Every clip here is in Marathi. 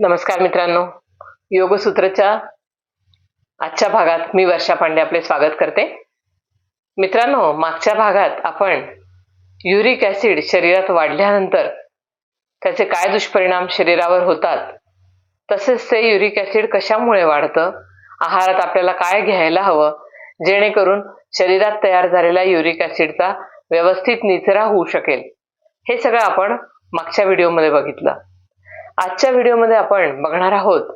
नमस्कार मित्रांनो. योगसूत्रच्या आजच्या भागात मी वर्षा पांडे आपले स्वागत करते. मित्रांनो मागच्या भागात आपण युरिक ऍसिड शरीरात वाढल्यानंतर त्याचे काय दुष्परिणाम शरीरावर होतात तसेच ते युरिक ऍसिड कशामुळे वाढतं आहारात आपल्याला काय घ्यायला हवं जेणेकरून शरीरात तयार झालेला युरिक ऍसिडचा व्यवस्थित निचरा होऊ शकेल हे सगळं आपण मागच्या व्हिडिओमध्ये बघितलं. आजच्या व्हिडिओमध्ये आपण बघणार आहोत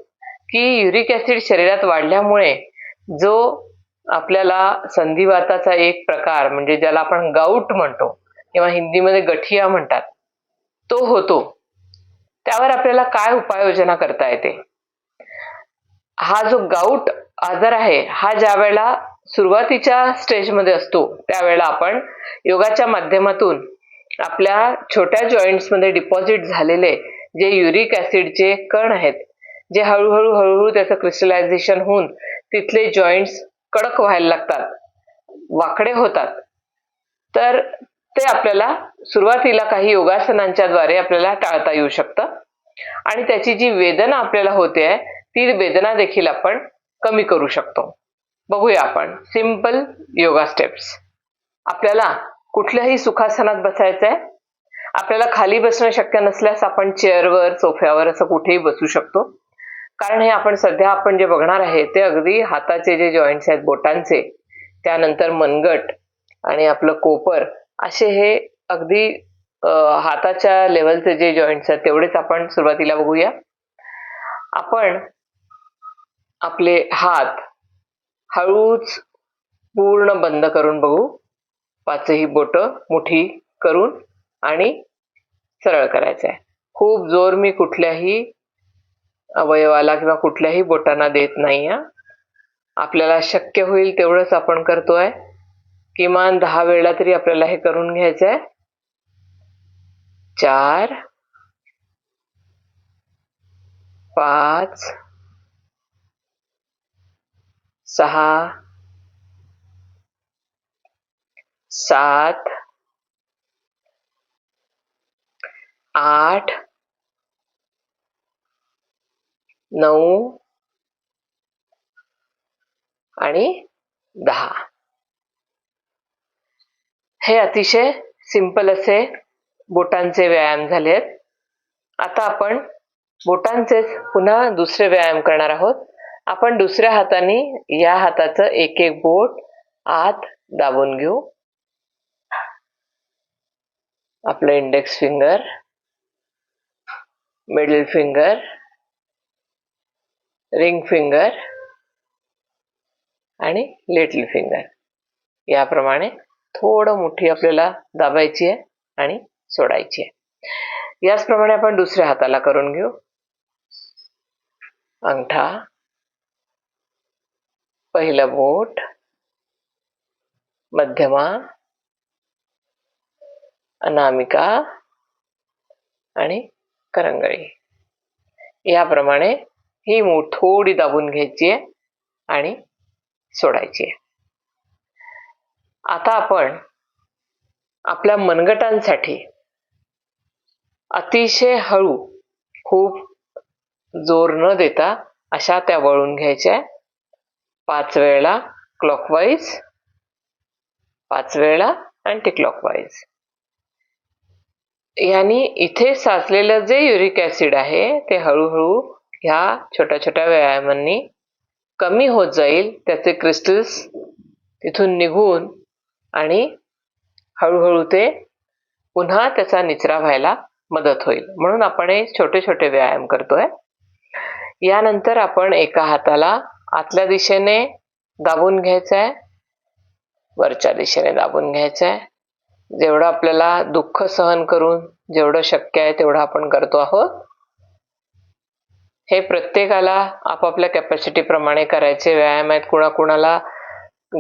की युरिक ऍसिड शरीरात वाढल्यामुळे जो आपल्याला संधिवाताचा एक प्रकार म्हणजे ज्याला आपण गाऊट म्हणतो किंवा हिंदीमध्ये गठिया म्हणतात तो होतो. त्यावर आपल्याला काय उपाययोजना करता येते? हा जो गाऊट आजार आहे हा ज्या वेळेला सुरुवातीच्या स्टेजमध्ये असतो त्यावेळेला आपण योगाच्या माध्यमातून आपल्या छोट्या जॉईंट्समध्ये डिपॉझिट झालेले जे युरिक ऍसिडचे कण आहेत जे हळूहळू हळूहळू त्याचं क्रिस्टलायझेशन होऊन तिथले जॉईंट्स कडक व्हायला लागतात वाकडे होतात. तर ते आपल्याला सुरुवातीला काही योगासनांच्या द्वारे आपल्याला टाळता येऊ शकतं. आणि त्याची जी वेदना आपल्याला होते आहे ती वेदना देखील आपण कमी करू शकतो. बघूया आपण. सिंपल योगा स्टेप्स आपल्याला कुठल्याही सुखासनात बसायचं आहे आपल्याला खाली बसणं शक्य नसल्यास आपण चेअरवर सोफ्यावर असं कुठेही बसू शकतो. कारण हे आपण सध्या आपण जे बघणार आहे ते अगदी हाताचे जे जॉईंट्स आहेत बोटांचे त्यानंतर मनगट आणि आपलं कोपर असे हे अगदी हाताच्या लेवलचे जे जॉईंट्स आहेत तेवढेच आपण सुरुवातीला बघूया. आपण आपले हात हळूच पूर्ण बंद करून बघू. पाचही बोट मुठी करून. आणि सरळ करायचं आहे खूप जोर मी कुठल्याही अवयवाला किंवा कुठल्याही बोटांना देत नाही आपल्याला शक्य होईल तेवढंच आपण करतोय. किमान दहा वेळा तरी आपल्याला हे करून घ्यायचं आहे चार पाच सहा सात आठ नऊ आणि दहा. हे अतिशय सिंपल असे बोटांचे व्यायाम झालेत. आता आपण बोटांचेच पुन्हा दुसरे व्यायाम करणार आहोत. आपण दुसऱ्या हाताने या हाताचं एक एक बोट आत दाबून घेऊ. आपलं index finger middle finger ring finger आणि लिटल फिंगर याप्रमाणे थोडं मुठी आपल्याला दाबायची आहे आणि सोडायची आहे. याचप्रमाणे आपण दुसऱ्या हाताला करून घेऊ. अंगठा पहिलं बोट मध्यमा अनामिका आणि करंगळी. याप्रमाणे ही मूठ थोडी दाबून घ्यायची आहे आणि सोडायची आहे. आता आपण आपल्या मनगटांसाठी अतिशय हळू खूप जोर न देता अशा त्या वळून घ्यायच्या पाच वेळेला क्लॉकवाईज पाच वेळेला अँटी क्लॉकवाईज यांनी इथे साचलेलं जे युरिक ऍसिड आहे ते हळूहळू ह्या छोट्या छोट्या व्यायामांनी कमी होत जाईल. त्याचे क्रिस्टल्स तिथून निघून आणि हळूहळू ते पुन्हा त्याचा निचरा व्हायला मदत होईल. म्हणून आपण हे छोटे छोटे व्यायाम करतोय. यानंतर आपण एका हाताला आतल्या दिशेने दाबून घ्यायचं आहे वरच्या दिशेने दाबून घ्यायचं आहे जेवढं आपल्याला दुःख सहन करून जेवढं शक्य आहे तेवढं आपण करतो आहोत. हे प्रत्येकाला आपापल्या कॅपॅसिटी प्रमाणे करायचे. व्यायाम आहेत कुणाकुणाला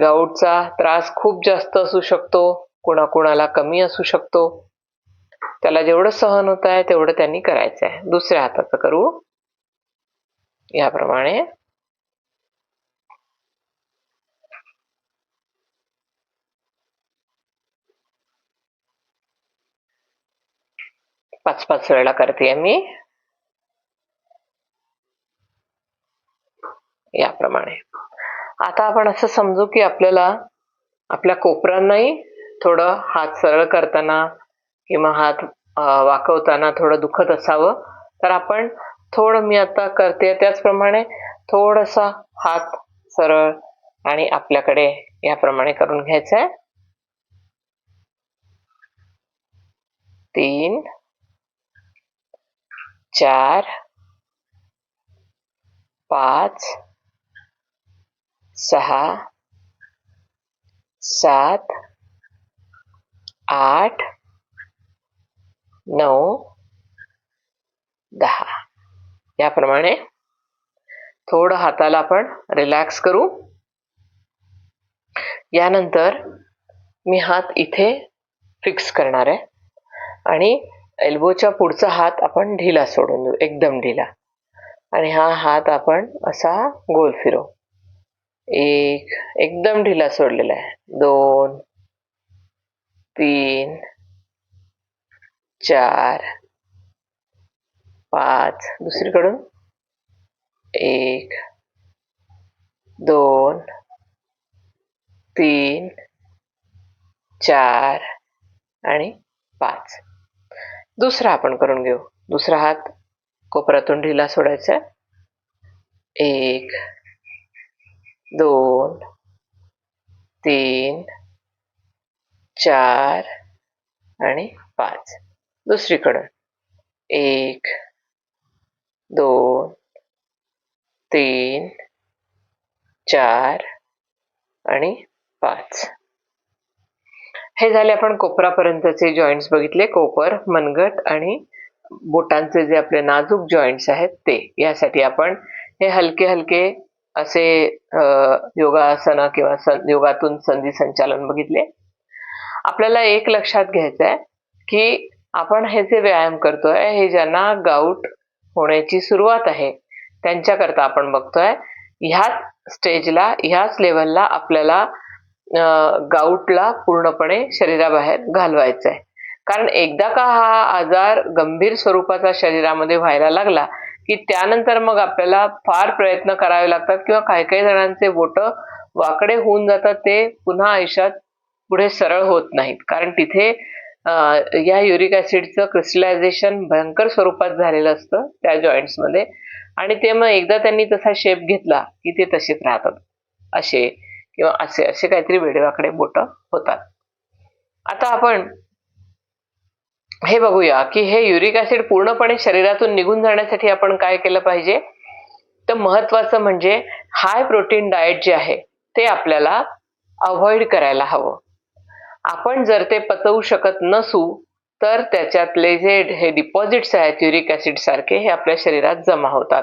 गाऊटचा त्रास खूप जास्त असू शकतो कुणाकुणाला कमी असू शकतो. त्याला जेवढं सहन होत आहे तेवढं त्यांनी करायचं आहे. दुसऱ्या हाताचं करू. याप्रमाणे पाच पाच वेळेला करते मी. याप्रमाणे. आता आपण असं समजू की आपल्याला आपल्या कोपरांनाही थोडं हात सरळ करताना किंवा हात वाकवताना थोडं दुखत असावं. तर आपण थोडं मी आता करते त्याचप्रमाणे थोडासा हात सरळ आणि आपल्याकडे याप्रमाणे करून घ्यायचं आहे तीन चार पाच सहा सात आठ नऊ दहा. याप्रमाणे थोडं हाताला आपण रिलॅक्स करू. यानंतर मी हात इथे फिक्स करणार आहे. आणि एल्बोच्या पुढचा हात आपण ढिला सोडून देऊ एकदम ढिला. आणि हा हात आपण असा गोल फिरवू. एक एकदम ढिला सोडलेला आहे. दोन तीन चार पाच. दुसरीकडून. एक दोन तीन चार आणि पाच. दुसरा आपण करून घेऊ. दुसरा हात कोपरातून ढिला सोडायचा. एक दोन तीन चार आणि पाच. दुसरीकडून. एक दोन तीन चार आणि पाच. हे झाले आपण कोपरापर्यंतचे जॉईंट्स बघितले कोपर मनगट आणि बोटांचे जे आपले नाजूक जॉईंट्स आहेत ते. यासाठी आपण हे हलके हलके असे योगासन किंवा सन- योगातून संधी संचालन बघितले. आपल्याला एक लक्षात घ्यायचं आहे की आपण हे जे व्यायाम करतोय हे ज्यांना गाऊट होण्याची सुरुवात आहे त्यांच्याकरता आपण बघतोय ह्याच स्टेजला ह्याच लेवलला आपल्याला गाऊटला पूर्णपणे शरीराबाहेर घालवायचं आहे कारण एकदा का हा आजार गंभीर स्वरूपाचा शरीरामध्ये व्हायला लागला की त्यानंतर मग आपल्याला फार प्रयत्न करावे लागतात किंवा काही काही जणांचे बोट वाकडे होऊन जातात ते पुन्हा आयुष्यात पुढे सरळ होत नाहीत. कारण तिथे या युरिक ऍसिडचं क्रिस्टलायझेशन भयंकर स्वरूपात झालेलं असतं त्या जॉईंट्समध्ये आणि ते मग एकदा त्यांनी तसा शेप घेतला की ते तसेच राहतात. असे किंवा असे असे काहीतरी वेडेवाकडे बोट होतात. आता आपण हे बघूया की हे युरिक ऍसिड पूर्णपणे शरीरातून निघून जाण्यासाठी आपण काय केलं पाहिजे? तर महत्वाचं म्हणजे हाय प्रोटीन डाएट जे आहे ते आपल्याला अवॉइड करायला हवं. आपण जर ते पचवू शकत नसू तर त्याच्यातले जे हे डिपॉझिट्स आहेत युरिक ऍसिड सारखे हे आपल्या शरीरात जमा होतात.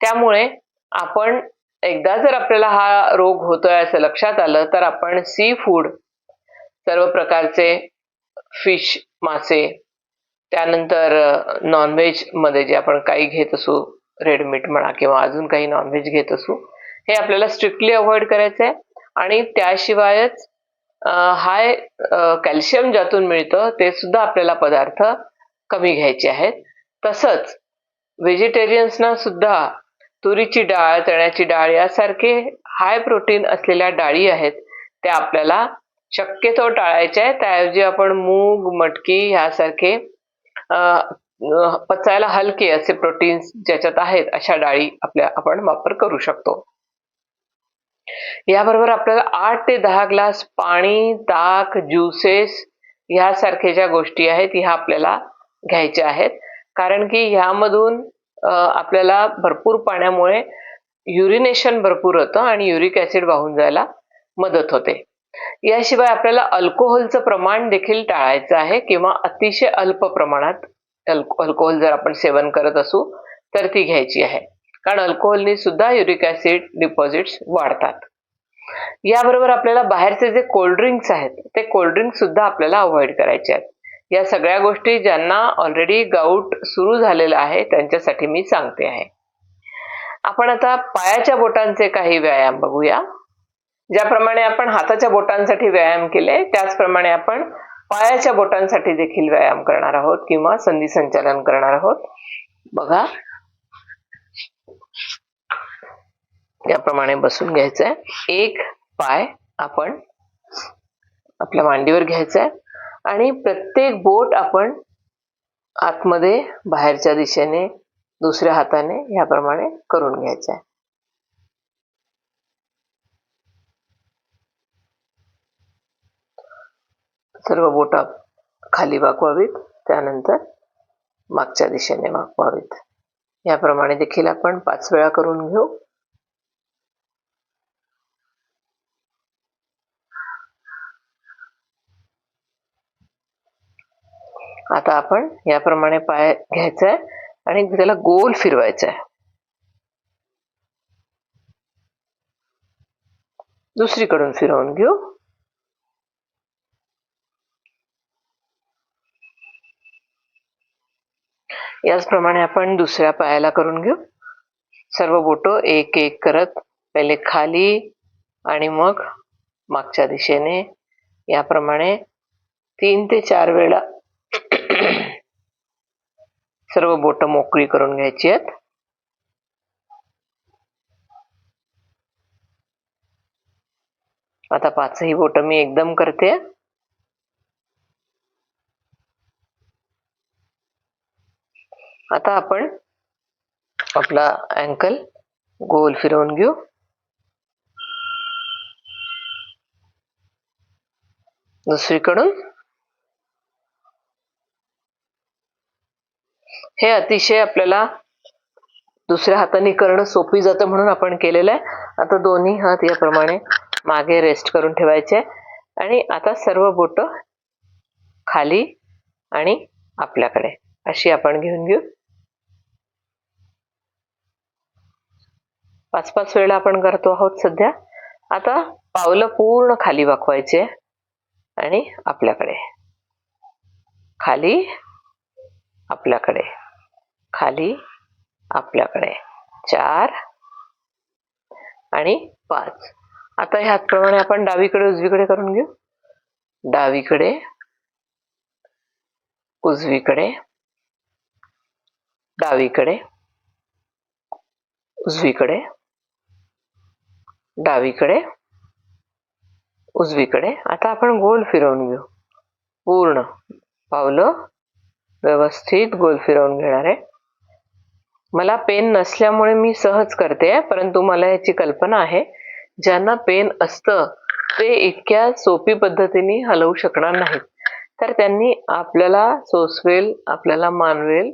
त्यामुळे आपण एकदा जर आपल्याला हा रोग होतोय असं लक्षात आलं तर आपण सी फूड सर्व प्रकारचे फिश मासे त्यानंतर नॉनव्हेजमध्ये जे आपण काही घेत असू रेड मीट म्हणा किंवा अजून काही नॉनव्हेज घेत असू हे आपल्याला स्ट्रिक्टली अवॉइड करायचं आहे आणि त्याशिवायच हाय कॅल्शियम ज्यातून मिळतं ते सुद्धा आपल्याला पदार्थ कमी घ्यायचे आहेत. तसंच व्हेजिटेरियन्सना सुद्धा तुरीची डाळ चण्याची डाळ यासारखे हाय प्रोटीन असलेल्या डाळी आहेत त्या आपल्याला शक्यतो टाळायच्या आहे त्याऐवजी आपण मूग मटकी ह्यासारखे पचायला हलके असे प्रोटीन्स ज्याच्यात आहेत अशा डाळी आपल्या आपण वापर करू शकतो. याबरोबर आपल्याला आठ ते दहा ग्लास पाणी ताक ज्युसेस ह्यासारखे ज्या गोष्टी आहेत ह्या आपल्याला घ्यायच्या आहेत. कारण की ह्यामधून आपल्याला भरपूर पाण्यामुळे युरिनेशन भरपूर होतं आणि युरिक ऍसिड वाहून जायला मदत होते. याशिवाय आपल्याला अल्कोहोलचं प्रमाण देखील टाळायचं आहे किंवा अतिशय अल्प प्रमाणात अल्को अल्कोहोल जर आपण सेवन करत असू तर ती घ्यायची आहे. कारण अल्कोहोलनी सुद्धा युरिक ऍसिड डिपॉझिट्स वाढतात. याबरोबर आपल्याला बाहेरचे जे कोल्ड्रिंक्स आहेत ते कोल्ड्रिंक्स सुद्धा आपल्याला अवॉइड करायचे आहेत. या सगळ्या गोष्टी ज्यांना ऑलरेडी गाऊट सुरू झालेला आहे त्यांच्यासाठी मी सांगते आहे. आपण आता पायाच्या बोटांचे काही व्यायाम बघूया. ज्याप्रमाणे आपण हाताच्या बोटांसाठी व्यायाम केले त्याचप्रमाणे आपण पायाच्या बोटांसाठी देखील व्यायाम करणार आहोत किंवा संधी संचालन करणार आहोत. बघा. याप्रमाणे बसून घ्यायचंय. एक पाय आपण आपल्या मांडीवर घ्यायचा आहे आणि प्रत्येक बोट आपण आतमध्ये बाहेरच्या दिशेने दुसऱ्या हाताने ह्याप्रमाणे करून घ्यायचं आहे. सर्व बोट खाली वाकवावीत त्यानंतर मागच्या दिशेने वाकवावीत. याप्रमाणे देखील आपण पाच वेळा करून घेऊ. आता आपण याप्रमाणे पाय घ्यायचा आहे आणि त्याला गोल फिरवायचा आहे दुसरीकडून फिरवून घेऊ. याचप्रमाणे आपण दुसऱ्या पायाला करून घेऊ. सर्व बोट एक एक करत पहिले खाली आणि मग मागच्या दिशेने. याप्रमाणे तीन ते चार वेळा सर्व बोट मोकळी करून घ्यायची आहेत. आता पाचही बोट मी एकदम करते. आता आपण आपला अँकल गोल फिरवून घेऊ. दुसरीकडून हे अतिशय आपल्याला दुसऱ्या हाताने करणं सोपी जातं म्हणून आपण केलेलं आहे. आता दोन्ही हात याप्रमाणे मागे रेस्ट करून ठेवायचे आणि आता सर्व बोट खाली आणि आपल्याकडे. अशी आपण घेऊन घेऊ. पाच पाच वेळा आपण करतो आहोत सध्या. आता पावलं पूर्ण खाली वाकवायचे आणि आपल्याकडे. खाली आपल्याकडे. खाली आपल्याकडे चार आणि पाच. आता ह्याचप्रमाणे आपण डावीकडे उजवीकडे करून घेऊ. डावीकडे उजवीकडे डावीकडे उजवीकडे डावीकडे उजवीकडे. आता आपण गोल फिरवून घेऊ. पूर्ण. पावलं व्यवस्थित गोल फिरवून घेणार आहे. मला पेन नसल्यामुळे मी सहज करते परंतु मला याची कल्पना आहे. ज्यांना पेन असतं ते इतक्या सोपी पद्धतीने हलवू शकणार नाहीत. तर त्यांनी आपल्याला सोसवेल आपल्याला मानवेल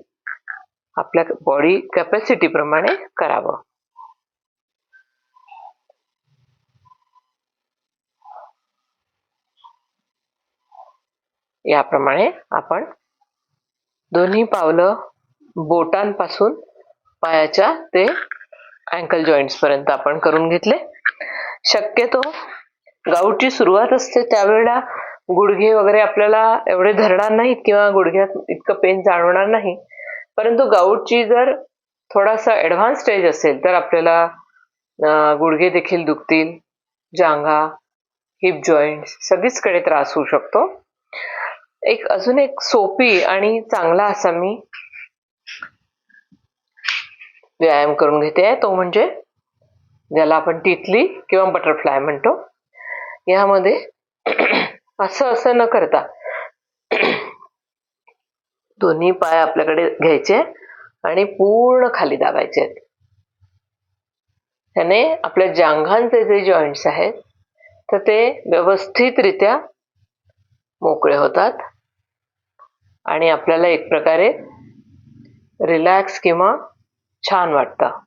आपल्या बॉडी कॅपॅसिटी प्रमाणे करावं. याप्रमाणे आपण दोन्ही पावलं बोटांपासून पायाच्या ते अँकल जॉईंट्स पर्यंत आपण करून घेतले. शक्यतो गाऊटची सुरुवात असते त्यावेळेला गुडघे वगैरे आपल्याला एवढे धरणार नाहीत किंवा गुडघ्यात इतकं पेन जाणवणार नाही. परंतु गाऊटची जर थोडासा ॲडव्हान्स स्टेज असेल तर आपल्याला गुडघे देखील दुखतील जांघा हिप जॉईंट सगळीचकडे त्रास होऊ शकतो. एक अजून एक सोपी आणि चांगला असा मी व्यायाम करून घेते. आहे तो म्हणजे ज्याला आपण तिथली किंवा बटरफ्लाय म्हणतो. यामध्ये असं असं न करता दोन्ही पाय आपल्याकडे घ्यायचे आणि पूर्ण खाली दाबायचे. आहेत त्याने आपल्या जांघांचे जे जॉईंट्स आहेत तर ते व्यवस्थितरित्या मोकळे होतात. आणि आपल्याला एक प्रकारे रिलॅक्स किंवा छान वाटतं.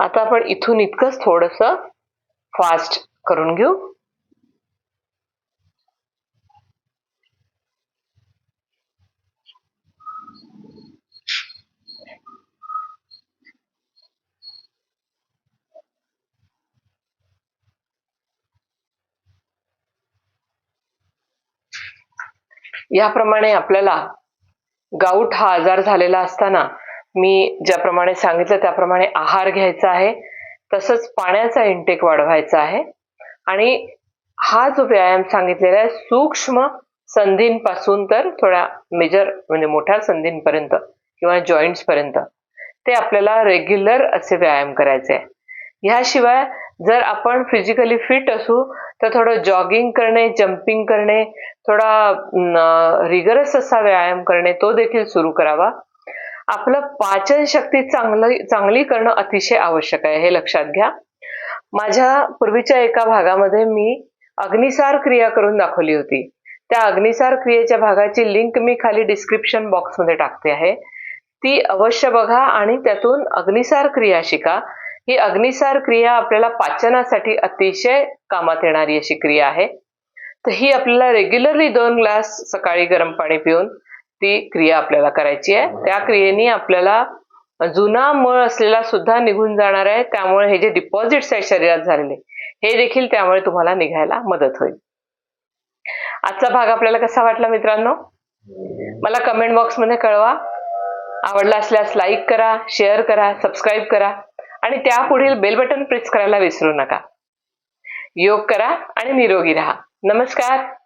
आता आपण इथून इतकंच थोडस फास्ट करून घेऊ. याप्रमाणे आपल्याला गाऊट हा आजार झालेला असताना मी ज्याप्रमाणे सांगितलं त्याप्रमाणे आहार घ्यायचा आहे. तसंच पाण्याचा इंटेक वाढवायचा आहे. आणि हा जो व्यायाम सांगितलेला आहे सूक्ष्म संधींपासून तर थोड्या मेजर म्हणजे मोठ्या संधींपर्यंत किंवा जॉईंट्सपर्यंत ते आपल्याला रेग्युलर असे व्यायाम करायचे आहे. ह्याशिवाय जर आपण फिजिकली फिट असू तर थोडं जॉगिंग करणे जम्पिंग करणे थोडा रिगरस असा व्यायाम करणे तो देखील सुरू करावा. आपलं पाचन शक्ती चांगली चांगली करणं अतिशय आवश्यक आहे हे लक्षात घ्या. माझ्या पूर्वीच्या एका भागामध्ये मी अग्निसार क्रिया करून दाखवली होती. त्या अग्निसार क्रियेच्या भागाची लिंक मी खाली डिस्क्रिप्शन बॉक्समध्ये टाकते आहे. ती अवश्य बघा आणि त्यातून अग्निसार क्रिया शिका. ही अग्निसार क्रिया आपल्याला पाचनासाठी अतिशय कामात येणारी अशी क्रिया आहे. तर ही आपल्याला रेग्युलरली दोन ग्लास सकाळी गरम पाणी पिऊन ती क्रिया आपल्याला करायची आहे. त्या क्रियेने आपल्याला जुना मळ असलेला सुद्धा निघून जाणार आहे. त्यामुळे हे जे डिपॉझिट्स आहेत शरीरात झालेले हे देखील त्यामुळे तुम्हाला निघायला मदत होईल. आजचा भाग आपल्याला कसा वाटला मित्रांनो? मला कमेंट बॉक्समध्ये कळवा. आवडला असल्यास लाईक करा शेअर करा सबस्क्राईब करा आणि त्यापुढील बेल बटन प्रेस करायला विसरू नका. योग करा आणि निरोगी राहा. नमस्कार.